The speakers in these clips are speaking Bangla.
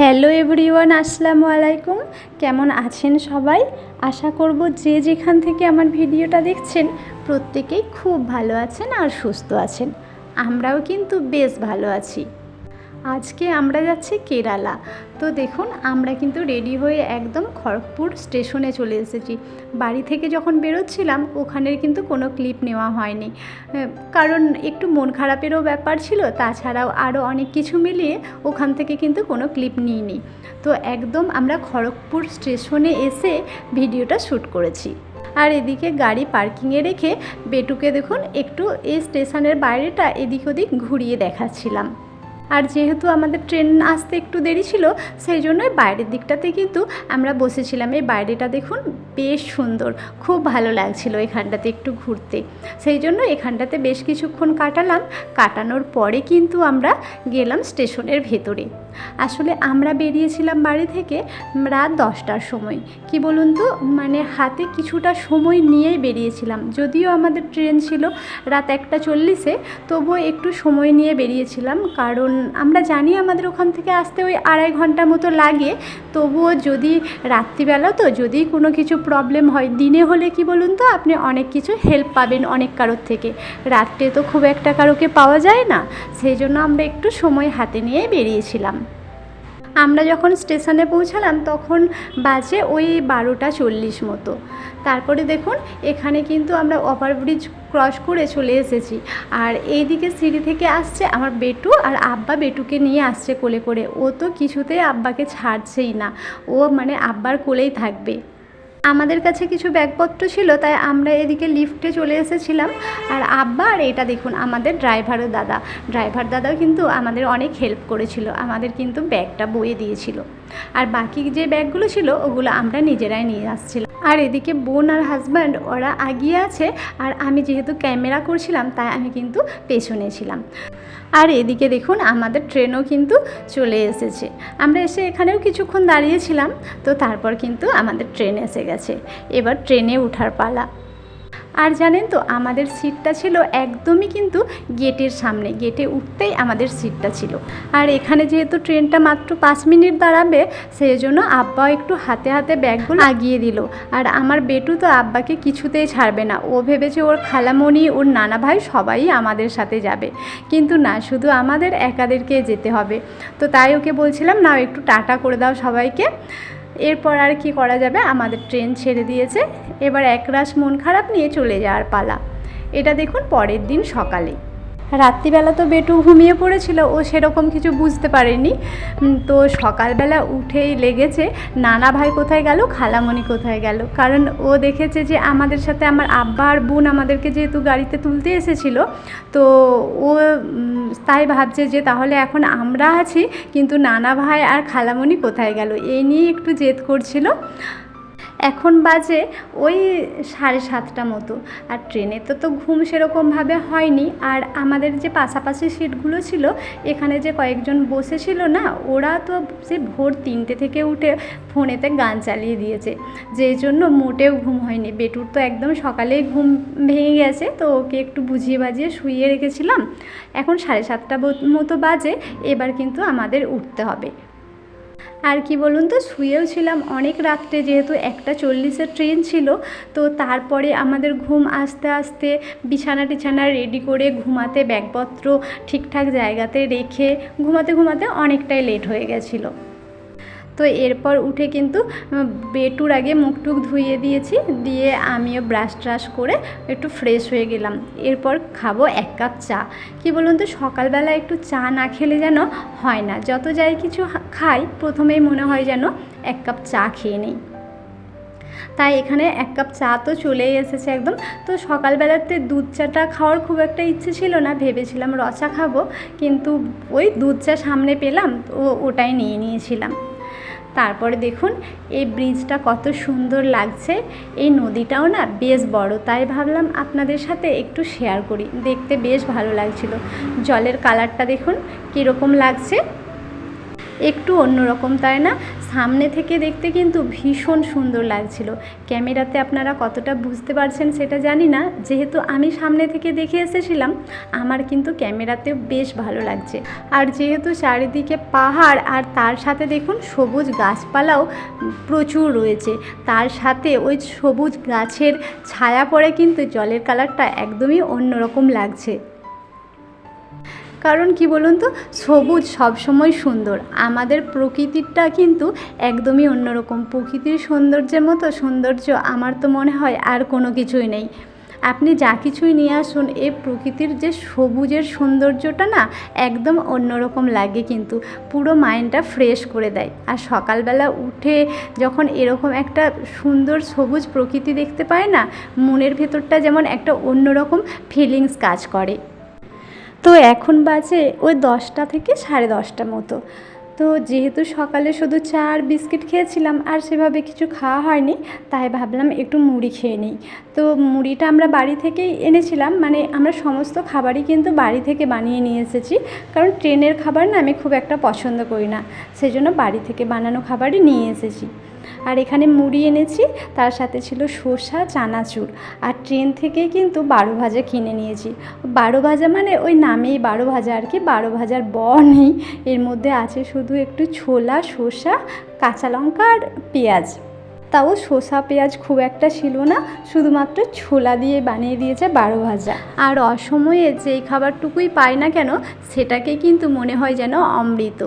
হ্যালো এভরিওয়ান, আসসালামু আলাইকুম। কেমন আছেন সবাই? আশা করব যে যেখান থেকে আমার ভিডিওটা দেখছেন, প্রত্যেকেই খুব ভালো আছেন আর সুস্থ আছেন। আমরাও কিন্তু বেশ ভালো আছি। আজকে আমরা যাচ্ছি কেরালা। তো দেখুন, আমরা কিন্তু রেডি হয়ে একদম খড়গপুর স্টেশনে চলে এসেছি। বাড়ি থেকে যখন বেরোচ্ছিলাম, ওখানের কিন্তু কোনো ক্লিপ নেওয়া হয়নি। কারণ একটু মন খারাপেরও ব্যাপার ছিল, তাছাড়াও আরও অনেক কিছু মিলিয়ে ওখান থেকে কিন্তু কোনো ক্লিপ নিইনি। তো একদম আমরা খড়গপুর স্টেশনে এসে ভিডিওটা শ্যুট করেছি। আর এদিকে গাড়ি পার্কিংয়ে রেখে বেটুকে দেখুন, একটু এই স্টেশনের বাইরেটা এদিক ওদিক ঘুরিয়ে দেখাচ্ছিলাম। আর যেহেতু আমাদের ট্রেন আসতে একটু দেরি ছিল, সেই জন্য বাইরের দিকটাতে কিন্তু আমরা বসেছিলাম। এই বাইরেটা দেখুন বেশ সুন্দর, খুব ভালো লাগছিল এখানটাতে একটু ঘুরতে। সেই জন্য এখানটাতে বেশ কিছুক্ষণ কাটালাম। কাটানোর পরে কিন্তু আমরা গেলাম স্টেশনের ভেতরে। আসলে আমরা বেরিয়েছিলাম বাড়ি থেকে রাত দশটার সময়। কি বলুন তো? মানে হাতে কিছুটা সময় নিয়েই বেরিয়েছিলাম। যদিও আমাদের ট্রেন ছিল রাত একটা চল্লিশে, তবুও একটু সময় নিয়ে বেরিয়েছিলাম। কারণ আমরা জানি আমাদের ওখান থেকে আসতে ওই আড়াই ঘণ্টা মতো লাগে, তবুও যদি রাত্রিবেলা তো যদি কোনো কিছু প্রবলেম হয়, দিনে হলে কি বলুন তো, আপনি অনেক কিছু হেল্প পাবেন অনেক কারোর থেকে। রাত্রে তো খুব একটা কারোকে পাওয়া যায় না, সেই জন্য আমরা একটু সময় হাতে নিয়ে বেরিয়েছিলাম। আমরা যখন স্টেশনে পৌঁছালাম, তখন বাজে ওই বারোটা চল্লিশ মতো। তারপরে দেখুন, এখানে কিন্তু আমরা ওভারব্রিজ ক্রস করে চলে এসেছি। আর এইদিকে সিঁড়ি থেকে আসছে আমার বেটু আর আব্বা বেটুকে নিয়ে আসছে কোলে করে। ও তো কিছুতেই আব্বাকে ছাড়ছেই না। ও মানে আব্বার কোলেই থাকবে। আমাদের কাছে কিছু ব্যাগপত্র ছিল, তাই আমরা এদিকে লিফটে চলে এসেছিলাম। আর আব্বা আর এটা দেখুন, আমাদের ড্রাইভারের দাদা। ড্রাইভার দাদাও কিন্তু আমাদের অনেক হেল্প করেছিল, আমাদের কিন্তু ব্যাগটা বয়ে দিয়েছিল। আর বাকি যে ব্যাগগুলো ছিল, ওগুলো আমরা নিজেরাই নিয়ে আসছিলাম। আর এদিকে বোন আর হাজব্যান্ড ওরা আগিয়ে আছে। আর আমি যেহেতু ক্যামেরা করছিলাম, তাই আমি কিন্তু পেছনে ছিলাম। আর এদিকে দেখুন, আমাদের ট্রেনও কিন্তু চলে এসেছে। আমরা এসে এখানেও কিছুক্ষণ দাঁড়িয়েছিলাম, তো তারপর কিন্তু আমাদের ট্রেন এসে গেছে। এবার ট্রেনে ওঠার পালা। আর জানেন তো, আমাদের সিটটা ছিল একদমই কিন্তু গেটের সামনে, গেটে উঠতেই আমাদের সিটটা ছিল। আর এখানে যেহেতু ট্রেনটা মাত্র পাঁচ মিনিট দাঁড়াবে সেই জন্য আব্বা একটু হাতে হাতে ব্যাগগুলো আগিয়ে দিল। আর আমার বেটু তো আব্বাকে কিছুতেই ছাড়বে না, ও ভেবেছে ওর খালামণি, ওর নানা ভাই সবাই আমাদের সাথে যাবে। কিন্তু না, শুধু আমাদের একাদেরকে যেতে হবে। তো তাই ওকে বলছিলাম না একটু টাটা করে দাও সবাইকে। এরপর আর কি করা যাবে? আমাদের ট্রেন ছেড়ে দিয়েছে। এবার একরাশ মন খারাপ নিয়ে চলে যাওয়ার পালা। এটা দেখুন পরের দিন সকালে। রাত্রিবেলা তো বেটু ঘুমিয়ে পড়েছিল, ও সেরকম কিছু বুঝতে পারেনি। তো সকালবেলা উঠেই লেগেছে, নানা ভাই কোথায় গেল, খালামণি কোথায় গেল। কারণ ও দেখেছে যে আমাদের সাথে আমার আব্বা আর বোন আমাদেরকে যেহেতু গাড়িতে তুলতে এসেছিল, তো ও তাই ভাবছে যে তাহলে এখন আমরা আছি, কিন্তু নানা ভাই আর খালামণি কোথায় গেল? এই নিয়ে একটু জেদ করছিল। এখন বাজে ওই সাড়ে সাতটা মতো। আর ট্রেনে তো তো ঘুম সেরকমভাবে হয়নি। আর আমাদের যে পাশাপাশি সিটগুলো ছিল, এখানে যে কয়েকজন বসেছিল না, ওরা তো সে ভোর তিনটে থেকে উঠে ফোনেতে গান চালিয়ে দিয়েছে। যেই জন্য মোটেও ঘুম হয়নি। বেটুর তো একদম সকালেই ঘুম ভেঙে গেছে, তো ওকে একটু বুঝিয়ে বাজিয়ে শুইয়ে রেখেছিলাম। এখন সাড়ে সাতটা মতো বাজে, এবার কিন্তু আমাদের উঠতে হবে। আর কি বলুন তো, শুয়েও ছিলাম অনেক রাত্রে যেহেতু একটা চল্লিশের ট্রেন ছিল, তো তারপরে আমাদের ঘুম আস্তে আস্তে বিছানা টিছানা রেডি করে ঘুমাতে, ব্যাগপত্র ঠিকঠাক জায়গাতে রেখে ঘুমাতে ঘুমাতে অনেকটাই লেট হয়ে গেছিল। তো এরপর উঠে কিন্তু বেটুর আগে মুখ টুক ধুইয়ে দিয়েছি, দিয়ে আমিও ব্রাশ ট্রাশ করে একটু ফ্রেশ হয়ে গেলাম। এরপর খাব এক কাপ চা। কি বলুন তো, সকালবেলা একটু চা না খেলে যেন হয় না। যত যাই কিছু খাই, প্রথমেই মনে হয় যেন এক কাপ চা খেয়ে নেই। তাই এখানে এক কাপ চা তো চলেই এসেছে একদম। তো সকালবেলাতে দুধ চাটা খাওয়ার খুব একটা ইচ্ছে ছিল না, ভেবেছিলাম রচা খাব, কিন্তু ওই দুধ চা সামনে পেলাম, তো ওটাই নিয়ে নিয়েছিলাম। তারপরে দেখুন, এই ব্রিজটা কত সুন্দর লাগছে। এই নদীটাও না বেশ বড়, তাই ভাবলাম আপনাদের সাথে একটু শেয়ার করি। দেখতে বেশ ভালো লাগছিল। জলের কালারটা দেখুন, কীরকম লাগছে। একটু অন্যরকম, তাই না? সামনে থেকে দেখতে কিন্তু ভীষণ সুন্দর লাগছিল। ক্যামেরাতে আপনারা কতটা বুঝতে পারছেন সেটা জানি না। যেহেতু আমি সামনে থেকে দেখে এসেছিলাম, আমার কিন্তু ক্যামেরাতে বেশ ভালো লাগছে। আর যেহেতু চারিদিকে পাহাড়, আর তার সাথে দেখুন সবুজ গাছপালাও প্রচুর রয়েছে। তার সাথে ওই সবুজ গাছের ছায়া পড়ে কিন্তু জলের কালারটা একদমই অন্যরকম লাগছে। কারণ কি বলুন তো? সবুজ সবসময় সুন্দর। আমাদের প্রকৃতিরটা কিন্তু একদমই অন্যরকম। প্রকৃতির সৌন্দর্যের মতো সৌন্দর্য আমার তো মনে হয় আর কোনো কিছুই নেই। আপনি যা কিছুই নিয়ে আসুন এই প্রকৃতির যে সবুজের সৌন্দর্যটা না, একদম অন্যরকম লাগে কিন্তু। পুরো মাইন্ডটা ফ্রেশ করে দেয়। আর সকালবেলা উঠে যখন এরকম একটা সুন্দর সবুজ প্রকৃতি দেখতে পায় না, মনের ভেতরটা যেমন একটা অন্যরকম ফিলিংস কাজ করে। তো এখন বাজে ওই দশটা থেকে সাড়ে দশটা মতো। তো যেহেতু সকালে শুধু চা আর বিস্কিট খেয়েছিলাম আর সেভাবে কিছু খাওয়া হয়নি, তাই ভাবলাম একটু মুড়ি খেয়ে নিই। তো মুড়িটা আমরা বাড়ি থেকেই এনেছিলাম মানে আমরা সমস্ত খাবারই কিন্তু বাড়ি থেকে বানিয়ে নিয়ে এসেছি, কারণ ট্রেনের খাবার না আমি খুব একটা পছন্দ করি না। সেই জন্য বাড়ি থেকে বানানো খাবারই নিয়ে এসেছি। আর এখানে মুড়ি এনেছি, তার সাথে ছিল শসা, চানাচুর। আর ট্রেন থেকেই কিন্তু বারো ভাজা কিনে নিয়েছি। বারো ভাজা মানে ওই নামেই বারো ভাজা আর কি, বারো ভাজার ব নেই। এর মধ্যে আছে শুধু একটু ছোলা, শসা, কাঁচা লঙ্কা আর পেঁয়াজ। তাও শসা, পেঁয়াজ খুব একটা ছিল না, শুধুমাত্র ছোলা দিয়ে বানিয়ে দিয়েছে বারো ভাজা। আর অসময়ে যেই খাবারটুকুই পাই না কেন, সেটাকে কিন্তু মনে হয় যেন অমৃত।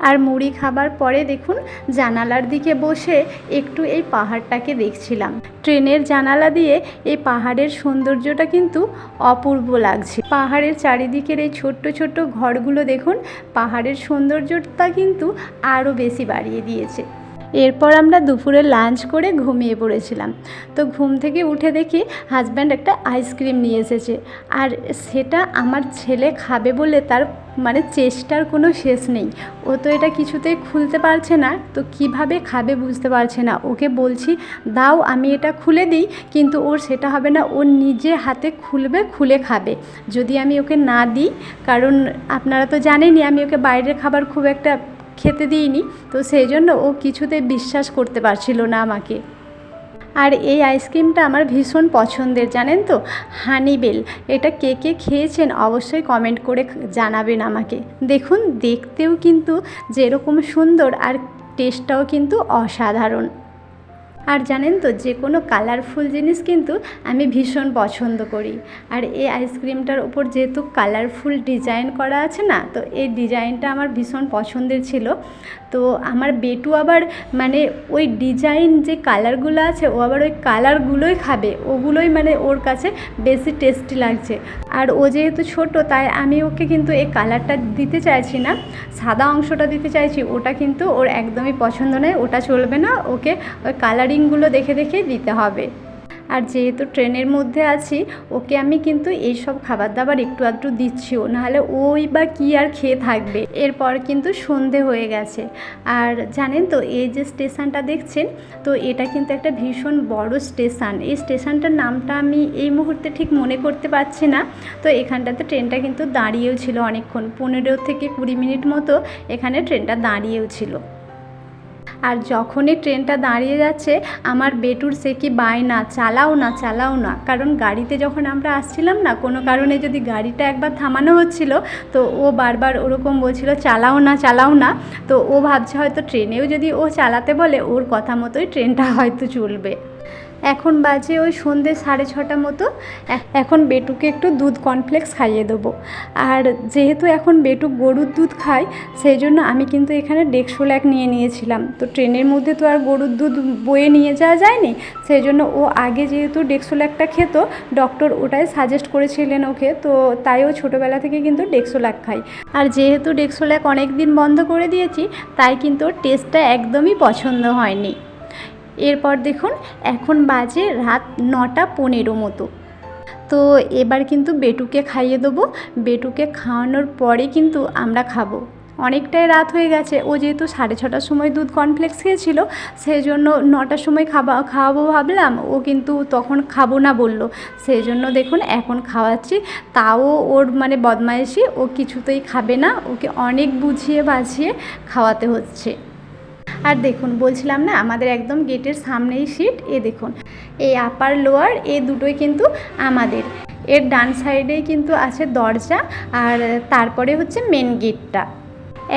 আর মুড়ি খাবার পরে দেখুন জানালার দিকে বসে একটু এই পাহাড়টাকে দেখছিলাম। ট্রেনের জানালা দিয়ে এই পাহাড়ের সৌন্দর্যটা কিন্তু অপূর্ব লাগছে। পাহাড়ের চারিদিকের এই ছোট্ট ছোট্ট ঘরগুলো দেখুন, পাহাড়ের সৌন্দর্যটা কিন্তু আরও বেশি বাড়িয়ে দিয়েছে। এরপর আমরা দুপুরে লাঞ্চ করে ঘুমিয়ে পড়েছিলাম। তো ঘুম থেকে উঠে দেখি হাজব্যান্ড একটা আইসক্রিম নিয়ে এসেছে। আর সেটা আমার ছেলে খাবে বলে তার মানে চেষ্টার কোনো শেষ নেই। ও তো এটা কিছুতেই খুলতে পারছে না। তো কীভাবে খাবে বুঝতে পারছে না। ওকে বলছি, দাও, আমি এটা খুলে দিই। কিন্তু ওর সেটা হবে না। ও নিজে হাতে খুলবে, খুলে খাবে। যদি আমি ওকে না দিই, কারণ আপনারা তো জানেনই, আমি ওকে বাইরের খাবার খুব একটা খেতে দিইনি, তো সেই জন্য ও কিছুতে বিশ্বাস করতে পারছিল না আমাকে। আর এই আইসক্রিমটা আমার ভীষণ পছন্দের, জানেন তো? হানিবেল এটা কে কে খেয়েছেন অবশ্যই কমেন্ট করে জানাবেন আমাকে। দেখুন, দেখতেও কিন্তু যেরকম সুন্দর আর টেস্টটাও কিন্তু অসাধারণ। আর জানেন তো, যে কোনো কালারফুল জিনিস কিন্তু আমি ভীষণ পছন্দ করি। আর এই আইসক্রিমটার উপর যেহেতু কালারফুল ডিজাইন করা আছে না, তো এই ডিজাইনটা আমার ভীষণ পছন্দের ছিল। তো আমার বেটু আবার মানে ওই ডিজাইন যে কালারগুলো আছে, ও আবার ওই কালারগুলোই খাবে, ওগুলোই মানে ওর কাছে বেশি টেস্টি লাগছে। আর ও যেহেতু ছোট, তাই আমি ওকে কিন্তু এই কালারটা দিতে চাইছি না, সাদা অংশটা দিতে চাইছি, ওটা কিন্তু ওর একদমই পছন্দ নয়, ওটা চলবে না, ওকে ওই কালারিংগুলো দেখে দেখে দিতে হবে। আর যেহেতু ট্রেনের মধ্যে আছি, ওকে আমি কিন্তু এইসব খাবার দাবার একটু আধটু দিচ্ছিও, নাহলে ওই বা কী আর খেয়ে থাকবে। এরপর কিন্তু সন্ধে হয়ে গেছে। আর জানেন তো, এই যে স্টেশনটা দেখছেন, তো এটা কিন্তু একটা ভীষণ বড় স্টেশন। এই স্টেশনটার নামটা আমি এই মুহূর্তে ঠিক মনে করতে পারছি না। তো এখানটাতে ট্রেনটা কিন্তু দাঁড়িয়েও ছিল অনেকক্ষণ, পনেরো থেকে কুড়ি মিনিট মতো এখানে ট্রেনটা দাঁড়িয়েও ছিল। আর যখনই ট্রেনটা দাঁড়িয়ে যাচ্ছে, আমার বেটুর সে কি বায়না চালাও না চালাও না। কারণ গাড়িতে যখন আমরা আসছিলাম না, কোনো কারণে যদি গাড়িটা একবার থামানো হচ্ছিল, তো ও বারবার ওরকম বলছিল, চালাও না চালাও না। তো ও ভাবছে হয়তো ট্রেনেও যদি ও চালাতে বলে, ওর কথা মতোই ট্রেনটা হয়তো চলবে। এখন বাজে ওই সন্ধ্যে সাড়ে ছটা মতো। এখন বেটুকে একটু দুধ কর্নফ্লেক্স খাইয়ে দেবো। আর যেহেতু এখন বেটু গরুর দুধ খায়, সেই জন্য আমি কিন্তু এখানে ডেক্সোল্যাক নিয়ে নিয়েছিলাম। তো ট্রেনের মধ্যে তো আর গরুর দুধ বয়ে নিয়ে যাওয়া যায়নি, সেই জন্য ও আগে যেহেতু ডেক্সোল্যাকটা খেত ডক্টর ওটাই সাজেস্ট করেছিলেন ওকে, তো তাই ও ছোটোবেলা থেকে কিন্তু ডেক্সোল্যাক খায়। আর যেহেতু ডেক্সোল্যাক অনেক দিন বন্ধ করে দিয়েছি, তাই কিন্তু ওর টেস্টটা একদমই পছন্দ হয়নি। এরপর দেখুন, এখন বাজে রাত নটা পনেরো মতো। তো এবার কিন্তু বেটুকে খাইয়ে দেবো। বেটুকে খাওয়ানোর পরে কিন্তু আমরা খাব। অনেকটাই রাত হয়ে গেছে। ও যেহেতু সাড়ে ছটার সময় দুধ কর্নফ্লেক্স খেয়েছিল সেই জন্য নটার সময় খাবা, খাওয়াবো ভাবলাম। ও কিন্তু তখন খাব না বলল। সেই জন্য দেখুন, এখন খাওয়াচ্ছি। তাও ওর মানে বদমাইশি, ও কিছুতেই খাবে না। ওকে অনেক বুঝিয়ে বাঝিয়ে খাওয়াতে হচ্ছে। আর দেখুন, বলছিলাম না, আমাদের একদম গেটের সামনেই সিট, এ দেখুন, এই আপার লোয়ার এ দুটোই কিন্তু আমাদের। এর ডান সাইডেই কিন্তু আছে দরজা, আর তারপরে হচ্ছে মেন গেটটা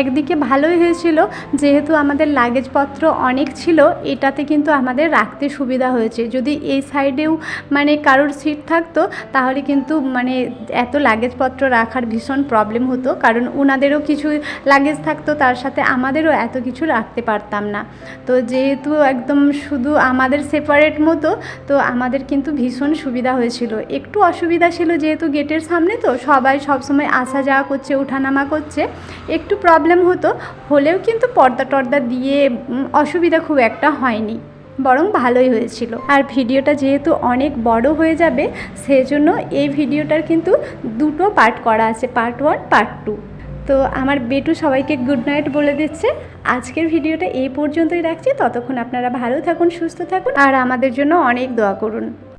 একদিকে ভালোই হয়েছিল, যেহেতু আমাদের লাগেজপত্র অনেক ছিল, এটাতে কিন্তু আমাদের রাখতে সুবিধা হয়েছে। যদি এই সাইডেও মানে কারোর সিট থাকতো, তাহলে কিন্তু মানে এত লাগেজপত্র রাখার ভীষণ প্রবলেম হতো, কারণ ওনাদেরও কিছু লাগেজ থাকতো, তার সাথে আমাদেরও এত কিছু রাখতে পারতাম না। তো যেহেতু একদম শুধু আমাদের সেপারেট মতো, তো আমাদের কিন্তু ভীষণ সুবিধা হয়েছিল। একটু অসুবিধা ছিল যেহেতু গেটের সামনে তো, সবাই সবসময় আসা যাওয়া করছে, ওঠানামা করছে। একটু প্রবলেম হতো, হলেও কিন্তু পর্দা টর্দা দিয়ে অসুবিধা খুব একটা হয়নি, বরং ভালোই হয়েছিল। আর ভিডিওটা যেহেতু অনেক বড় হয়ে যাবে, সেজন্য এই ভিডিওটার কিন্তু দুটো পার্ট করা আছে পার্ট ওয়ান পার্ট টু তো আমার বেটু সবাইকে গুড নাইট বলে দিচ্ছে। আজকের ভিডিওটা এই পর্যন্তই রাখছি। ততক্ষণ আপনারা ভালো থাকুন, সুস্থ থাকুন, আর আমাদের জন্য অনেক দোয়া করুন।